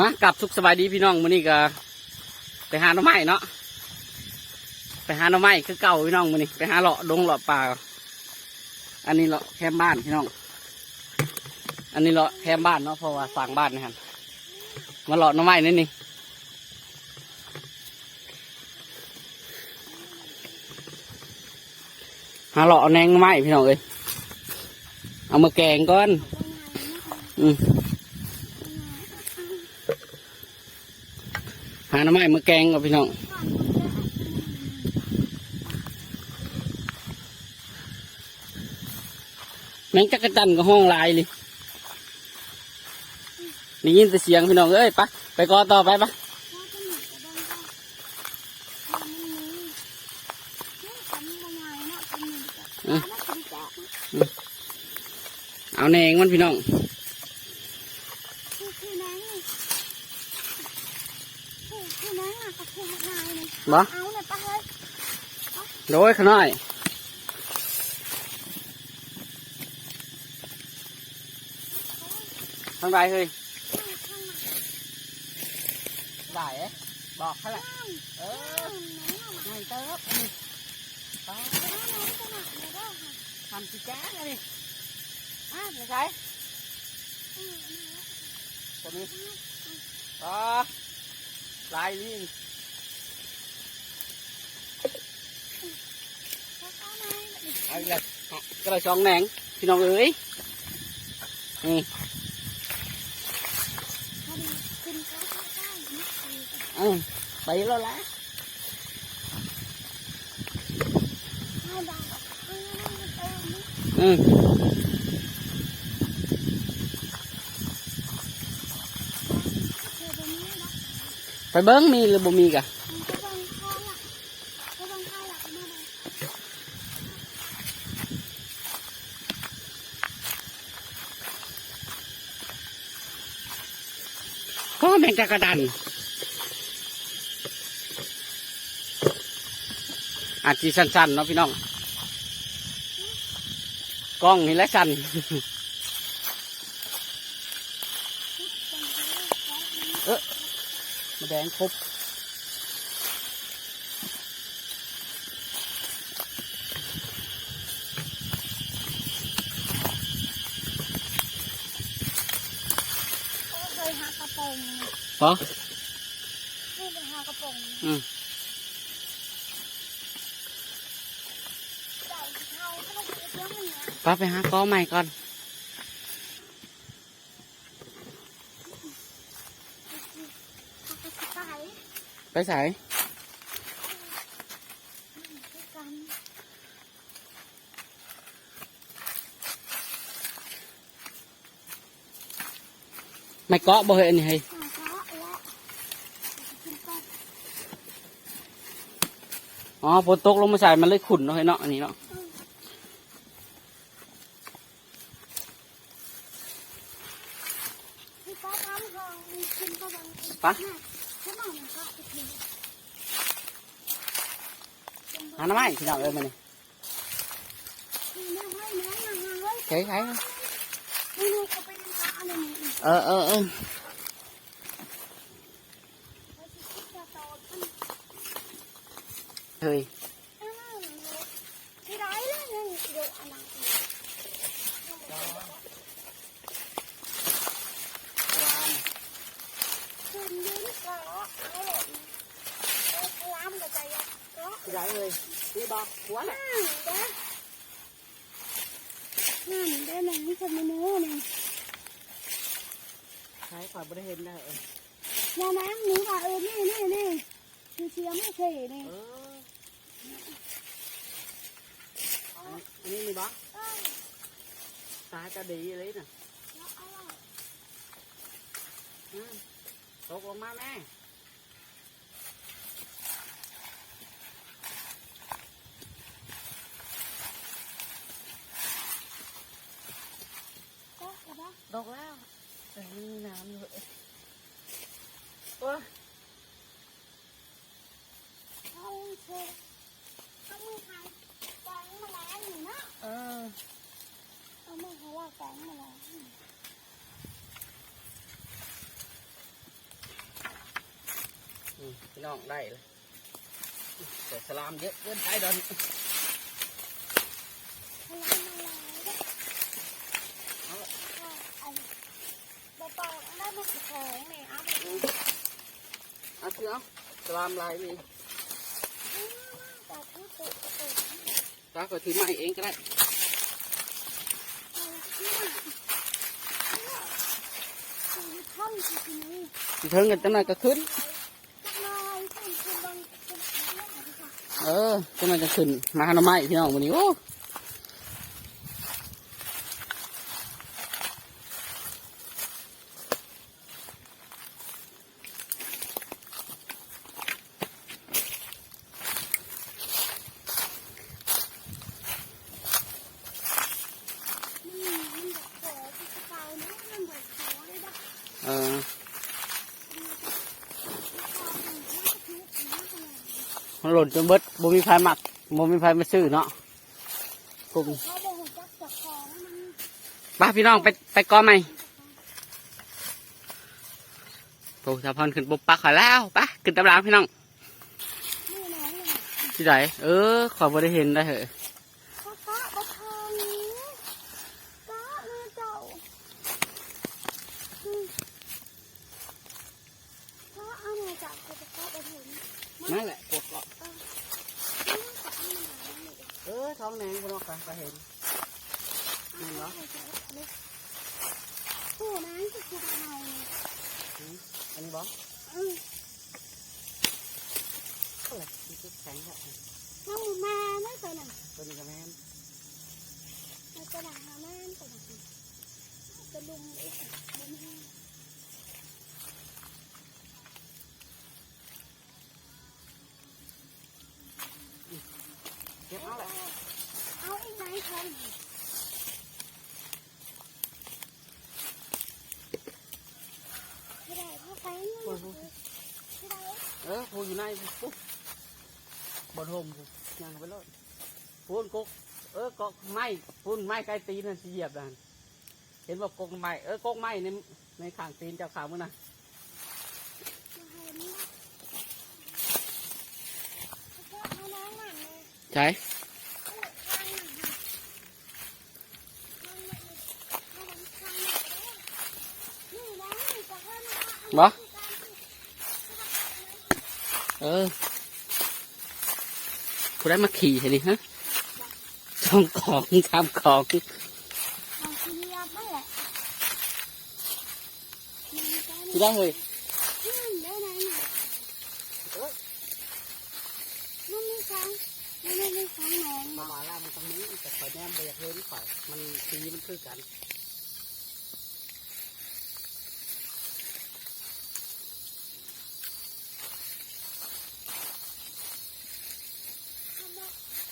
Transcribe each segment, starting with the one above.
มากลับสุขสบายดีพี่น้องมื้อนี้ก็ไปหาหน่อไม้เนาะไปหาหน่อไม้คือเก่าพี่น้องมื้อนี้ไปหาเลาะดงเลาะป่าอันนี้เลาะแคมบ้านพี่น้อง อันนี้เลาะแคมบ้านเนาะเพราะว่าสั่งบ้านนะครับมาเลาะหน่อไม้นี่นี่หาเลาะเอแหนงหน่อไม้พี่น้องเอ้ยเอามาแกงก่อน อืม หาหน้ำไม้มาแกงกับพี่น้องแมงจักรจันทร์ก็ห้องลายเลยได้ยินแต่เสียงพี่น้องเอ้ยไปะไปกอต่อไปปะเอาแหนงมันพี่น้อง บ่เอาเลยปะเฮ้ยโดยขน้อยทำไรเฮ้ยได้เอ๊ะบอกเขาแหละเออไม่เติบอันนี้ไปทำสิแก้งอันนี้อะไม่ใช่ตัวนี้อ๋อลายนี่เอาอี กแล้วก็เลยสองแหนงพี่น้องเอ้ยนี่อืมไปแล้วละอืมไปเบิ้งมีหรือบ่มีกะก็แมง จักรดันอาจจะสั้นๆเนาะพี่น้อง กล้องนี่แหละสั้นมาแดงครบ ปะอืมป้าไปหาก้อใหม่ก่อนไปใส่ไม่เกาะบ่เห็นนี่ให้อ๋ ฝนตกลงมาใส่มันเลยขุ่นเนาะเฮ้ยเนาะอันนี้เนาะปะหาหน้ำไม้พี่น้องเอ้ยมานี่ใช่ใช่เออเออเออ เฮ้ยพี่ได้เลยพี่บอกหัวแหละนั่นได้ไหมนี่คนมาโน่นี่ นได้เออ ยาน้ำหนูว่าเออนี่นี่นี่คือเชียร์ไม่เคยนี่ เอออันนี้นี่บอกตาจะดีเลยน่ะอืมตกลงมาแม่ ก็กระบะ ตกแล้วแต่มีน้ำอยู่โอ้ย องได้เลยแต่สลามเยอะเกินไปเดินพลังมาลายด้วยเอาอันบอปองได้มาของแม่เอาไปอืมเอาเสือสลามลายนี่แต่ที่ติดติดตาก็ถือไม้เองก็ได้เอาที่ไหนคือท่องที่นี่สิเทิงกันตั้งหน่อยก็ขึ้น จักหน่อยคุณคุณลองคุณเล่นดีกว่า เออตั้งหน่อยก็ขึ้นมาหาหน่อไม้พี่น้องวันนี้โอ้ มันมันแบบขอที่กระเป๋าเนาะมันแบบขอเลยแบบ เออ มันหล่น จนเบิดบ่มีไฟหมักบ่มีไฟมาซื้อเนาะกลุ่มเขาบอกหุ่นจักจักของมันป้าพี่น้องไปไปกอใหม่โอ้ชาวพรขึ้นปุ๊บปักขอยแล้วไปขึ้นตำรางพี่น้องนี่น้องเลยที่ไหนเออขอบ่ได้เห็นได้เหอะ ก็ก็บะทองนี้ก็แม่เจ้าอืมก็เอาแม่จับก็จะก็ไปถึง นั่นแหละพวกเกาะ มันก็เอามาหาหนู เออท้องแดงพี่น้องไปเห็น เอาเอาไปจับเลยโอ้น้ำจะคิดอะไรเนี่ย อันนี้บ่ อืม เออมันคือแข็งครับ น้องมาไม่เคยหนัง ตัวนี้ก็แม่น มันจะหนังหาแม่นไปหนังจะลุมอีกลุมให้ เก็บเอาแหละ เอาอีกไหมคนไม่ได้เพราไปนี่ไม่ได้เออพูอยู่ในปุ๊บบนโฮมพูย่างไปเลยพูนกกเออกกไม้พูนไม้ใกล้ตีนนั่นสิเหยียบนั่นเห็นว่ากกไม้เออกกไม้ในในข้างตีนเจ้าขาวมึงนะมาเห็นเพราะใช่ เอาข้างหนังมันเลยเอามันข้างหนังนี่นะจะให้มา บ่เออผู้ได้มาขี่ใช่ไหมฮะช่องของทำของเอาทีเดียวได้เลยอืมเดี๋ยวไหนน่ะมันไม่ค้างมันไม่ไม่ค้างหนองมาหมาล่ามันตรงนี้แต่ข่อยแนมไปอยากเห็นข่อยมันสีมันคือกัน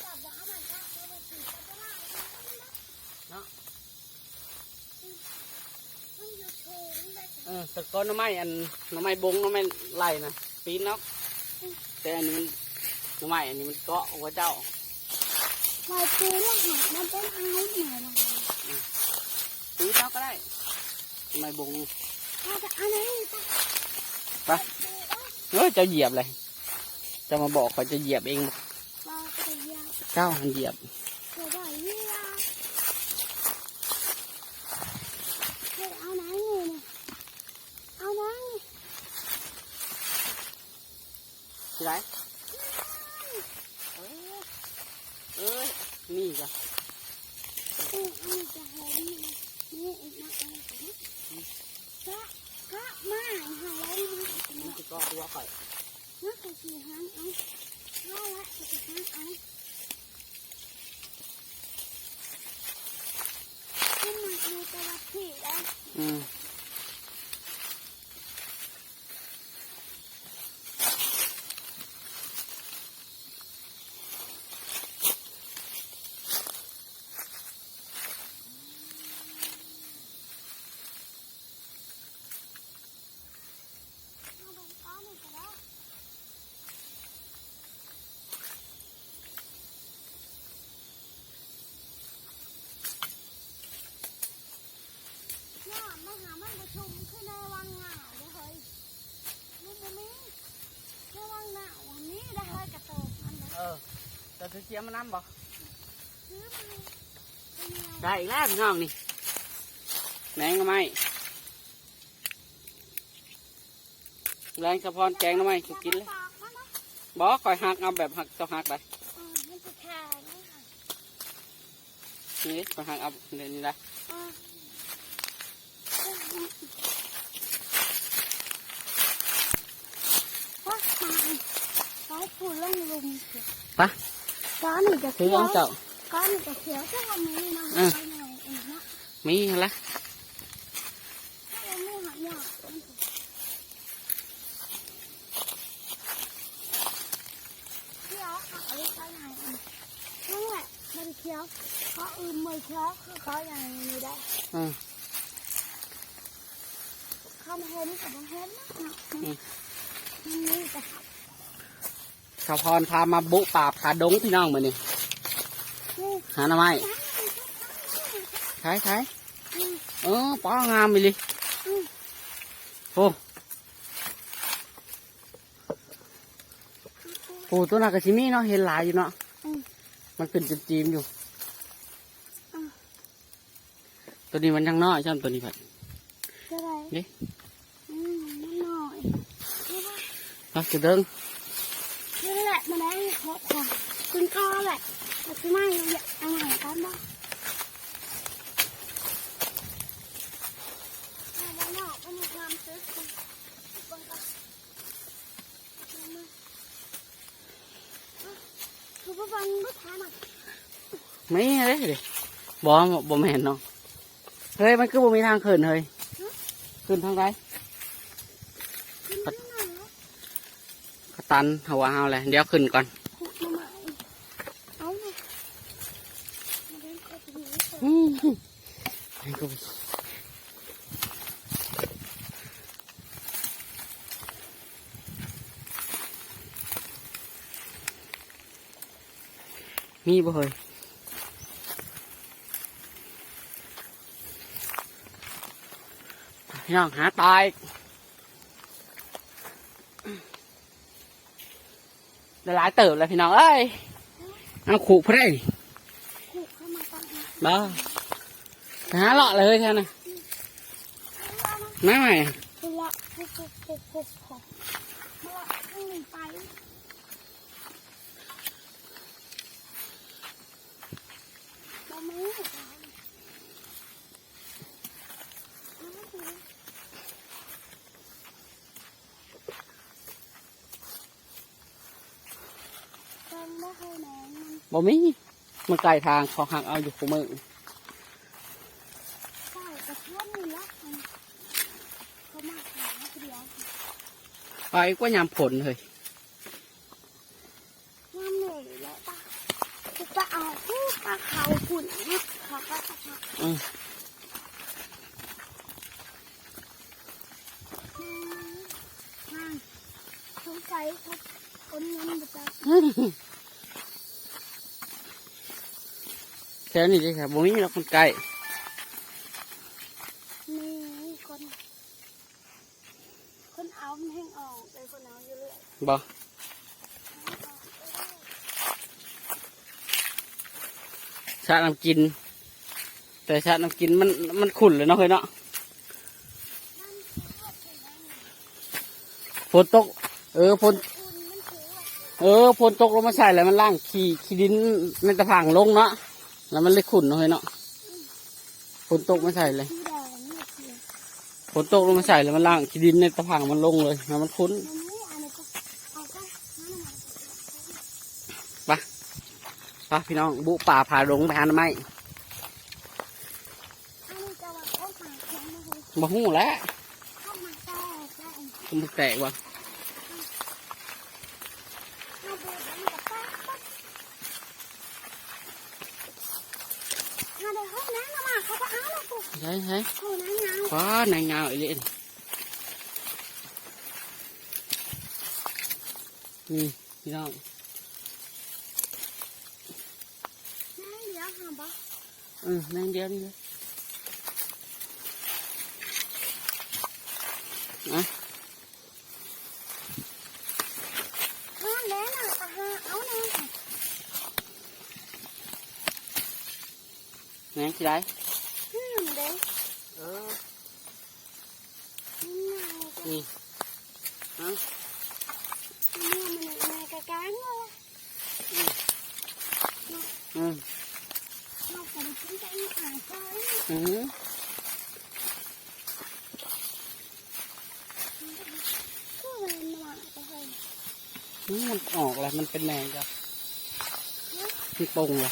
จับยามันก็เอาไปฉีดก็ได้ เนาะ มันอยู่โถงเลย เออ แต่ก้อนหน้ำไม้อันหน้ำไม้บงหน้ำไม้ไล่นะปีนเนาะแต่อันนี้มันหน้ำไม้อันนี้มันเกาะหัวเจ้าลายปูแล้วหามันเป็นไอ้หน่อยละปีนเนาะก็ได้หน้ำไม้บงเอาแต่อันนี้ปะไปเฮ้ยเจ้าเหยียบเลยจะมาบอกเขาจะเหยียบเองปลาตะยาเจ้ามันเหยียบ เกิดอะไรเนี่ยเกิดเอาไหนเนี่ยเอาไหน ที่ไหนเอ้ยนี่จ้ะเออเอาจะหอมนี่อีกนะเอาไปก็ก็มาหาแล้วนะมันจะกาะตัวข่อยนักขี่หางเอาเอาละขี่หางเอาขึ้นมาดูตะวัดที่แล้วอืม จะถือเกียร์มาน้ำบ่ซื้อมาเป็นเงาได้อีกแล้วพี่น้องนี่แหนงก็ไม่แรงสะพอนแกงก็ไม่สุกินเลยปากมันนะบอกคอยหักเอาแบบหักต้องหักไปเออมันจะแข็งนะคะนี่คอยหักเอาเดี๋ยวนี้ละเออว่ามาเขาพูดเรื่องลุมเถอะไปก้อนหนึ่งจะ ถือเขียวเอาเจ้าก้อนหนึ่งจะเขียวจะทำนี้นะอืมไปาเราไม่หายากเขียวขาวไปไหนนั่นแหละมันเขียวเขาอื่นมือเขียวคือเขาอย่างนี้ได้อืมเขาเห็นกับเห็นนะอืมมันนี่แต่สะพอนพามาบุปราบขาดงพี่น้องมือนี่นี่หาหน่อไม้ใช้ใช้เออป้องามไปเลยโอ้โหตัวนักกระชิมีเนาะเห็นหลายอยู่เนาะมันเป็นจีมๆอยู่ ตัวนี้มันยังน้อยใช่ไหมตัวนี้ผัดก็ได้นี่อืมมั คุณก็แหละแต่คือไม่อยากเอาไหนกันบ้างเอาไว้นอกมันมีความซึ้งบางคนคือพวกมันไม่ทานอะไม่เลยเดี๋ยวบอบ่แม่นเนาะเฮ้ยมันคือบ่มีทางขึ้นเฮ้ยขึ้นทางไรคือมันหน่อยนะกระตันหัวเอาเลยเดี๋ยวขึ้นก่อน ขุดมาใหม่เอาเนี่ยมาเล่นกบหนูเถอะ อืมให้กูไป มีบ่เฮ้ยพี่น้องหาตายได้หลายเติบเลยพี่น้อง เอ้ยเอาขู่พระได้ขุดเข้ามาตั้งนะบ้าไปหาเลาะเลยแค่นั้นไม่ไหวคือละคือคือคือคือคือมาละต้องหนีไปเราไม่รู้สึกอะไรเอาไม่ถูกจำไม่เคยแหนงมัน บ่มีมันไกลทางเขาหักเอาอยู่คู่มือใช่กระเทียมนี่ละมันเขามาขายเดียวไปก็ยามผลเลย น้ำเหนื่อยแล้วปะจะเอาผู้ ปลาเขาฝุ่นนะเขาก็จะพักอืมห่าสงสัยเขาคนเงินจากแค่นี้เลยครับบ่มีแล้วคนไกลมีคน คนเอามันแห้งออกเลยคนเอาอยู่เรื่อยบ่าน้ำกิน แต่ชาน้ำกินมันมันขุ่นเลยเนาะเคยเนาะฝนตก เออฝนเออฝนตกลงมาใส่แล้วมันล่างขี้ขี้ดินในตะพังลงเนาะแล้วมันเลยขุ่นเนาะเฮ้ยเนาะฝนตกมาใส่เลยฝนตกลงมาใส่แล้วมันล่างขี้ดินในตะพังมันลงเลยแล้วมันคุ้น ปพี่น้องบุป่าผาลงไปหาหน่อไม้ อันนี้จะว่าเขาหาเพียงไม่เคย บ่หู้แล้ว เข้ามาแก้แก้ มันแตกว่ะ มาดูดันกับแป๊บปั๊บมาเดี๋ยวเขาแนะนำมาเขาก็เอาแล้วกู ใช่ใช่ เขาแนะนำ ว้านายเงาอีเล่นนี่พี่น้อง Ừ, nên đem đi. Đó. Nè, chị đây. Ừ, đây. Ừ. Nhìn. มันเป็นแมงจ้ะที่ปงเหรอ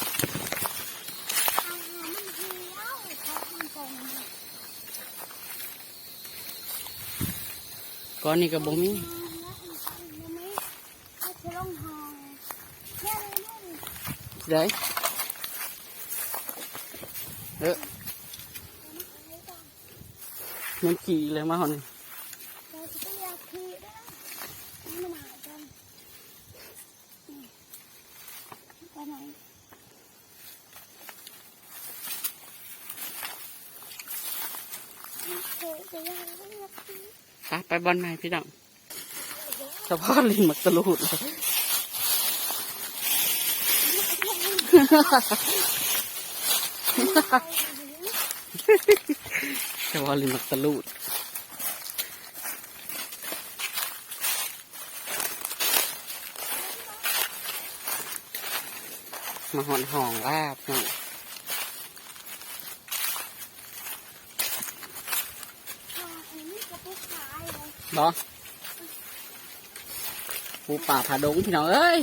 ก้อนนี้กับบ่มีได้เออมันขี่เลยมาหอนี่ เราจะต้องอยากขี่ด้วยนะนี่มากัน ไปไหนคยจะไปบอลไหนพี่น้องเฉพาะลิงมักตะลูดเลยเฉพาะลิงมักตะลูด มาหอนห่องลาบเนาะอันนี้จะไปขายเลยบอปูป่าผาดงพี่น้องเอ้ย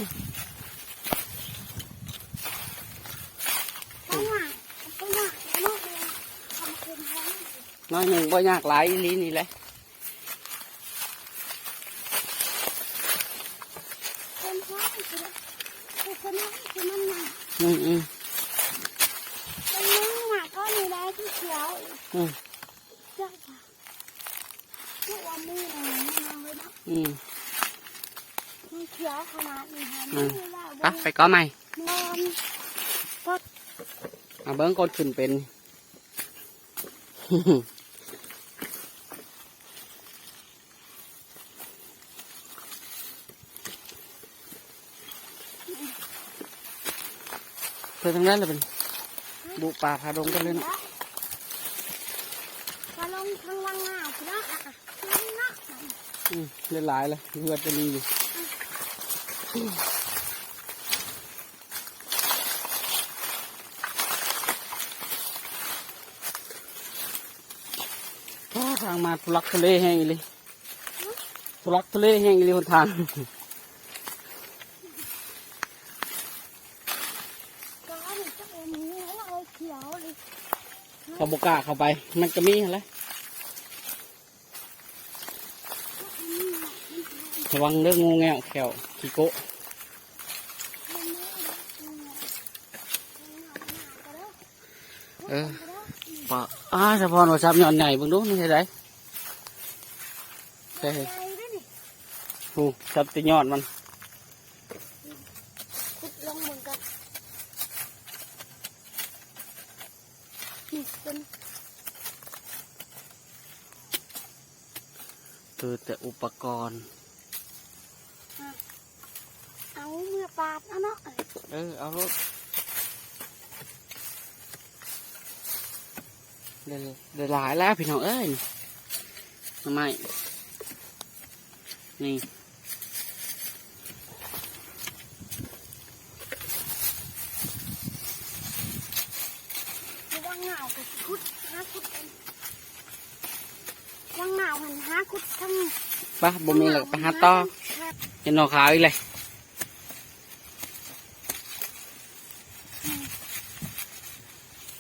ไปหน่ะไปหน่ะไปนอกเลยทำคืนแห้งน้อยหนึ่งบ่ยากหลายอีหลีนี่แหละคนแห้งคือคือคนนั้นคือมันหนัก อืมอืมเป็นนึงหนักก็มีได้ที่เขียวอืมเจ้าค่ะทุกวันนี้นะมาเลยนะอืมมันเขียวขนาดนี้ฮะอืไม่มไปไปก้อนใหม่นอนเอาเบิ้งกดขึ้นเป็น พื่อทางนั้นเลยเป็นบุป่าผาดงกันเลยเนาะพอลงข้างล่างหน้าคือนะอะนั่นนะอืมเล่นหลายเลยเลือดจะมีอยู่อ้าวทางมาทุลักทุเลแห้งอีเลยทุลักทุเลแห้งอีเลยคนทาง ก็นี่จะเอ็มนี้แล้วเอาเขียวเลย เขาบกล้าเข้าไป มันก็มีอะไรระวังเรื่องงูแงวแขวขี้โกะเออปะอ้าเฉพาะหนูซับหย่อนใหญ่เบิ่งดูนี่ใช่ไหมใช่ใหญ่ด้วยนี่หูซับแติยอดมัน ขุดลงเหมือนกันนี่เป็น คือแต่อุปกรณ์ เอาเมื่อปาดเอาเนาะเออ เอารถเดี๋ยวเดี๋ยวหลายแล้วพี่น้องเอ้ยทำไมนี่คือว่างเหงากับขุดหาขุดเป็นว่างเหงาหันหาขุดทั้งปะบ่มีหลักไปหาต่อเห็นหนอขาวอีกเลย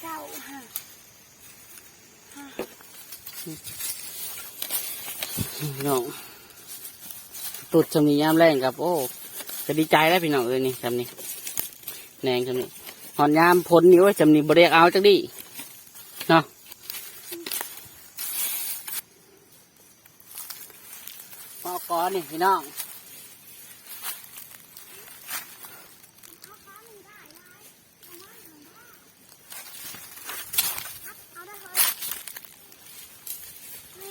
เจ้าฮะ พี่น้อง ตุดจำนี้ยามแรงครับ โอ้จะดีใจแล้วพี่น้องเอ้ยนี่จำนี้แหนงจำนี้หอนยามพ้นนี่ว่าจำนี้บริเรียกเอาจักดีเนาะปอกอนี่พี่น้อง เอาได้เลยนี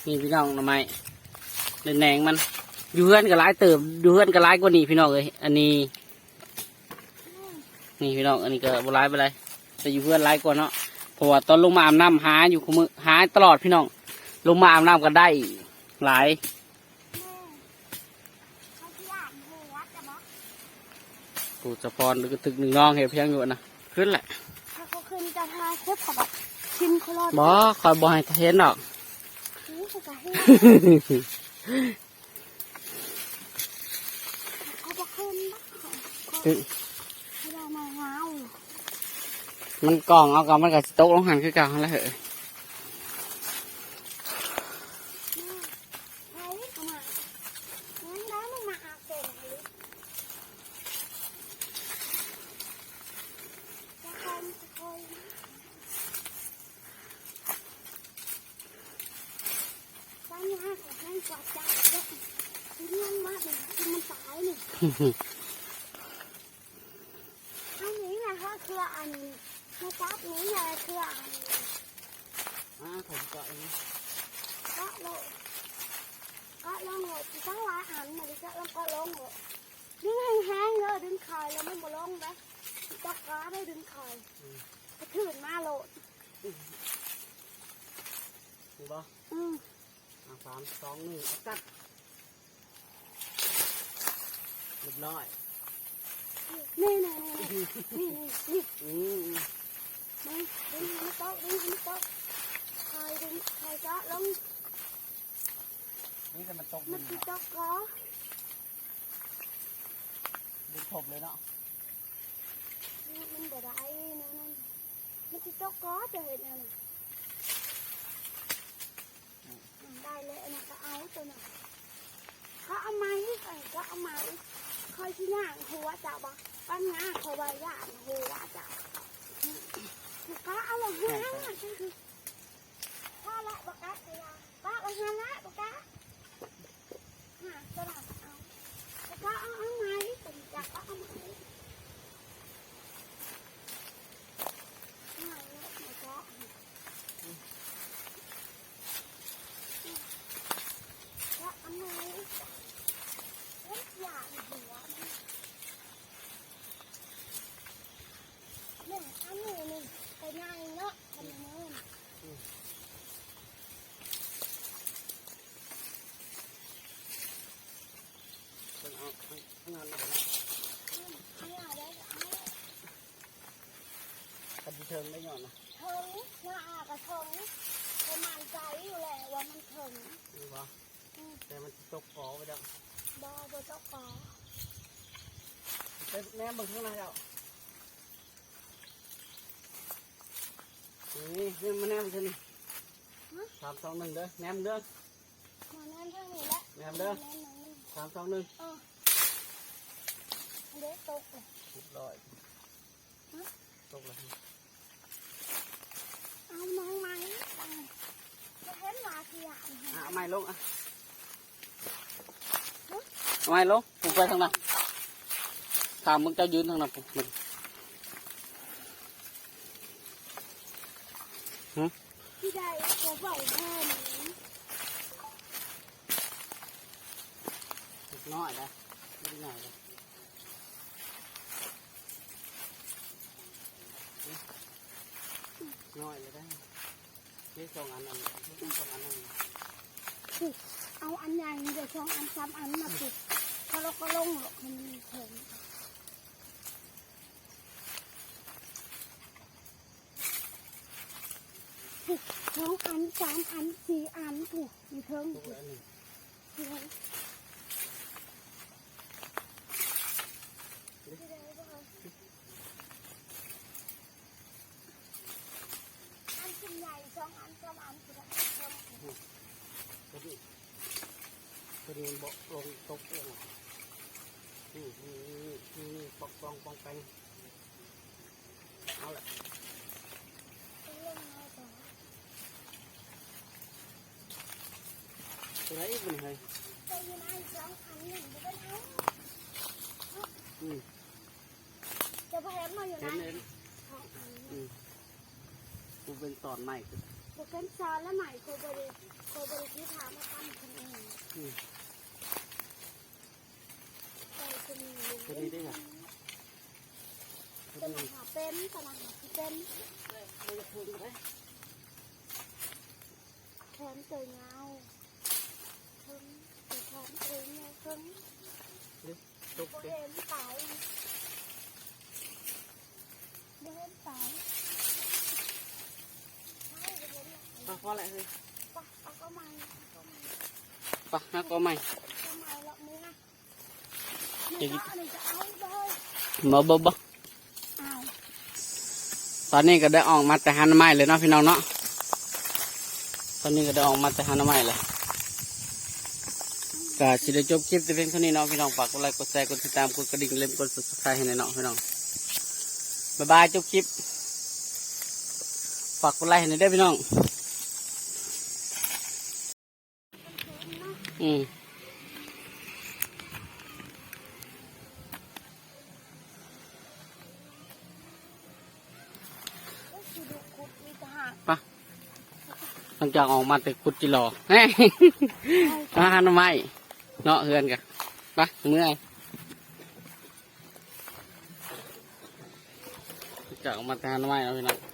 ่ นี่นี่นี่พี่น้องทำไมเล่นแหนงมัน อยู่เพื่อนก็ร้ายเติมอยู่เพื่อนก็ร้ายกว่านี้พี่น้องเลยอันนี้ นี่พี่น้องอันนี้ก็บร้ายไปเลยแต่อยู่เพื่อนร้ายกว่าเนาะเพราะว่าตอนลงมาอาบน้ำหาอยู่คุมือหาตลอดพี่น้อง ลงมาอาบน้ำก็ได้หลายแม่เขาที่อ่านหัวจะบอกกูจะพรหรือก็ถึกหนึ่งน้องเห็นเพียงอยู่นะขึ้นแหละถ้าเขาขึ้นจะทาเค็บเขาแบบชิมเขารอดบอคอยบอให้เห็นหรอกนี่ เขาจะขึ้นบ้างเขาจะมาเงามันกล่องเอากับมันกับโต๊ะลงหันคือเก่าแล้วเหรอ แม่ใครเขามางั้นแล้วมันมาอาเก่งหรือจะคนจะคนบ้านนี้ห้าของแห้งกว่าจ้าเลยเรื่องมากเลยคือมันตาย นี่อันนี้นะก็คืออันนี้มาจับนี้นะคืออันนี้อ่าผมก็เองก็โลงก็ลงหัวตั้งหลายอันมาดิก็ลงก็ลงหัวดึงแห้งๆเลยดึงคอยแล้วมันบ่ลงนะจับก้าได้ดึงคอยกระถืนมาโลดถูกปะอืมสามสองหนึ่งจัด เรียบร้อยนี่นี่นี่นี่นี่นี่อืมนี่ดึงมันโต๊ะดึงมันโต๊ะคอยดึงคอยก็ลงนี่จะมันตกมัมันนคือจับก้าดึงถบเลยเนาะมันบ่ได้นะนั่นมันคือจับก้าจะเห็นนั่นได้เลยอันนั้นก็เอาตัวนั้นเขาเอาไม้ใส่ก็เอาไม้ คอยที่ย่างหัวจะบอกปั้นงาคอยใบย่างหัวจะก็เอาละห้างอะคือถ้าละบกะเสียป้าละห้างละบกะหาสลับเอาก็เอาเอาไม้เป็นจักก็เอาไม้ไม้เนี่ยก็ ว่าอันไหนเล็กอย่างหัวเนี่ยอันนี้นี่ไปไหนเนาะทำเงิน เป็นเอาข้างงานเลยนะ อันนี้ได้เอา กระดิเทิงได้หย่อนนะเถิงหน้ากระเถิงประมาณใจอยู่แหละว่ามันเถิงนี่ปะแต่มันตกขอไปแล้วบอบเจ้าขอไปแนมเบางข้างในแล้วนี่นี่มาแนมเท่านี้สามสองหนึ่งเด้อแนมเด้อมานั่นทางนี้แหละแนมเด้อแม่นางนี่สามสองหนึ่ง เด็กตกเลยเรียบร้อยตกแล้วเอาไม้ไม้จะเห็นว่าขยะอะเอาไม้ลงอะเอาไม้ลงผมไปทางนั้นถามมึงจะยืนทางนั้นมึงที่ใดจะไหวแค่นี้น้อยนะไม่ได้ง่ายนะ น้อยเลยได้นี่สองอันอันนี่สองอันอันเอาอันใหญ่เดี๋ยวช่องอันซ้ำอันมาปิดถ้าเราก็ลงหรอกมันมีเถิงช่องอันสามอันสี่อันถูกมีเถิงทุกถูก อันหนึ่ง ที่ไหนที่ใดบ้างอันชิ้นใหญ่สองอันสามอันที่ไหน ตัวนี้ตัวนี้มันบอกลงตกเองนี่นี่นี่นี่นี่ปองปองปองไปเอาละ เป็นเรื่องอะไรต่อ ตัวไหนอีกเป็นไงแต่ยังไงสองอันหนึ่งจะเป็นเอาอืมจะไปเห็นมาอยู่ไหนเห็นเห็นสองอันอืมกูเป็นตอนใหม่จะเป็นซอนและใหม่โคบริโคบริที่ถามมาตั้งคนเองอืมจะมีตัวนี้ได้ไงเป็นอาหารเป็นสนามเป็นแขนเตยเงาเพิ่งแขน ตยเงาเพิ่งตุกบ่เด้เห็นเตาบ่เห็นตาใช่บ่เห็นกปะพอแล้วเฮ้ยปะก็มาเอาก็มาปะฮักก็ไม่ก็มาละมือนะนี่ก็อันนี้จะเอาเลยบ่บ่บ่เอาตอนนี้ก็ได้ออกมาแต่หาหน่อไม้เลยเนาะพี่น้องเนาะตอนนี้ก็ได้ออกมาแต่หาหน่อไม้เลย ก็สิได้จบคลิปแต่เพียงเท่านี้เนาะพี่น้องฝากกดไลค์กดแชร์กดติดตามกดกระดิ่งเล่มกด subscribe ให้หน่อยเนาะพี่น้องบ๊ายบายจบคลิปฝากกดไลค์ให้หน่อยเด้พี่น้องอืมก็คือดูคุดมีทหลังจากออกมาแต่กุดจิรอเฮ้ยมาหาหน่อไม้ เนาะเฮือนกันปะเมื่อยจะออกมาทานไม้เนาะพี่น้อ